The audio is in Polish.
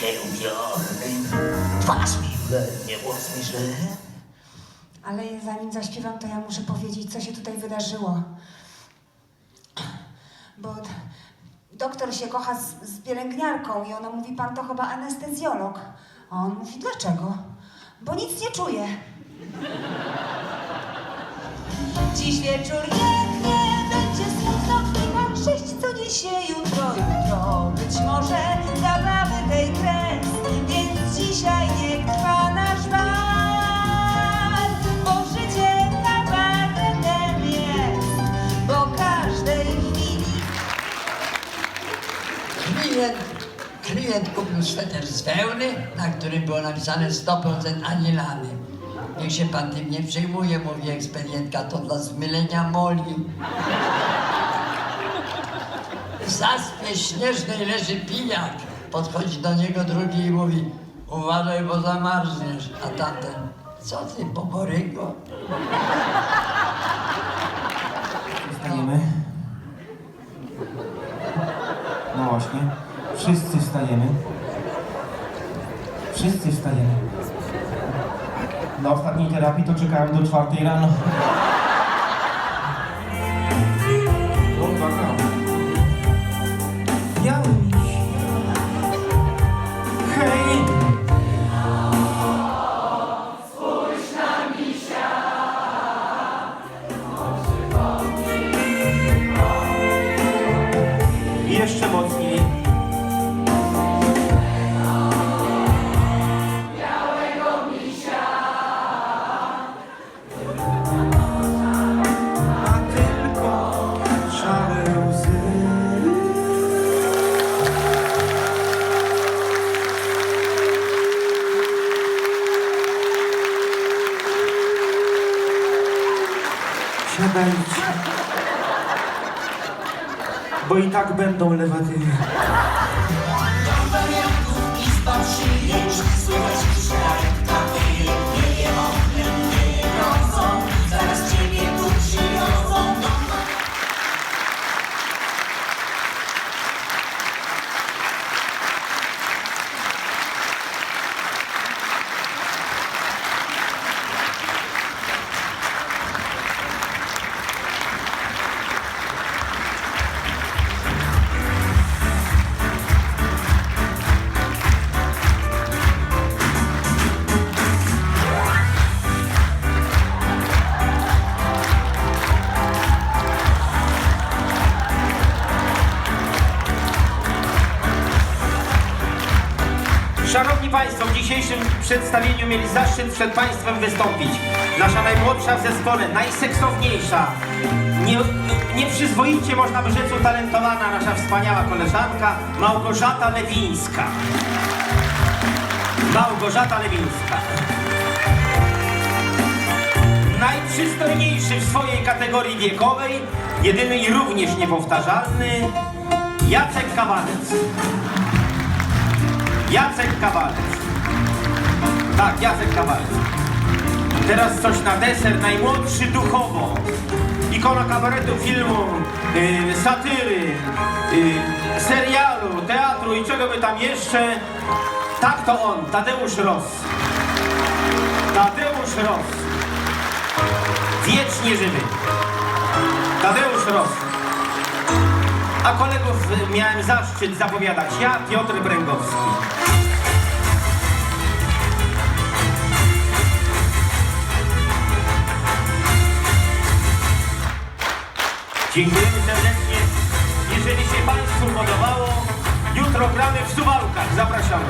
się upiornym. Twarz mi wlewnie, głos mi źle. Ale zanim zaśpiewam, to ja muszę powiedzieć, co się tutaj wydarzyło. Bo doktor się kocha z, z pielęgniarką i ona mówi, pan to chyba anestezjolog. A on mówi, dlaczego? Bo nic nie czuje. Dziś wieczór klient kupił sweter z wełny, na którym było napisane 100% anilany. Niech się pan tym nie przejmuje, mówi ekspedientka, to dla zmylenia moli. W zaspie śnieżnej leży pijak. Podchodzi do niego drugi i mówi, uważaj, bo zamarzniesz. A tamten, co ty, boborygo? Wstajemy. No właśnie. Wszyscy wstajemy. Wszyscy wstajemy. Na ostatniej terapii to czekałem do czwartej rano. Siadajcie. Bo i tak będą lewatywy. Państwo, w dzisiejszym przedstawieniu mieli zaszczyt przed Państwem wystąpić nasza najmłodsza w zespole, najseksowniejsza, nie, nieprzyzwoicie można by rzec utalentowana nasza wspaniała koleżanka Małgorzata Lewińska. Małgorzata Lewińska. Najprzystojniejszy w swojej kategorii wiekowej, jedyny i również niepowtarzalny Jacek Kawalec. Jacek Kawalec. Tak, Jacek Kawalec. Teraz coś na deser, najmłodszy duchowo. Ikona kabaretu, filmu, yy, satyry, yy, serialu, teatru i czego by tam jeszcze. Tak to on, Tadeusz Ross. Tadeusz Ross. Wiecznie żywy. Tadeusz Ross. A kolegów miałem zaszczyt zapowiadać ja, Piotr Bręgowski. Dziękujemy serdecznie. Jeżeli się Państwu podobało, jutro gramy w Suwałkach. Zapraszamy.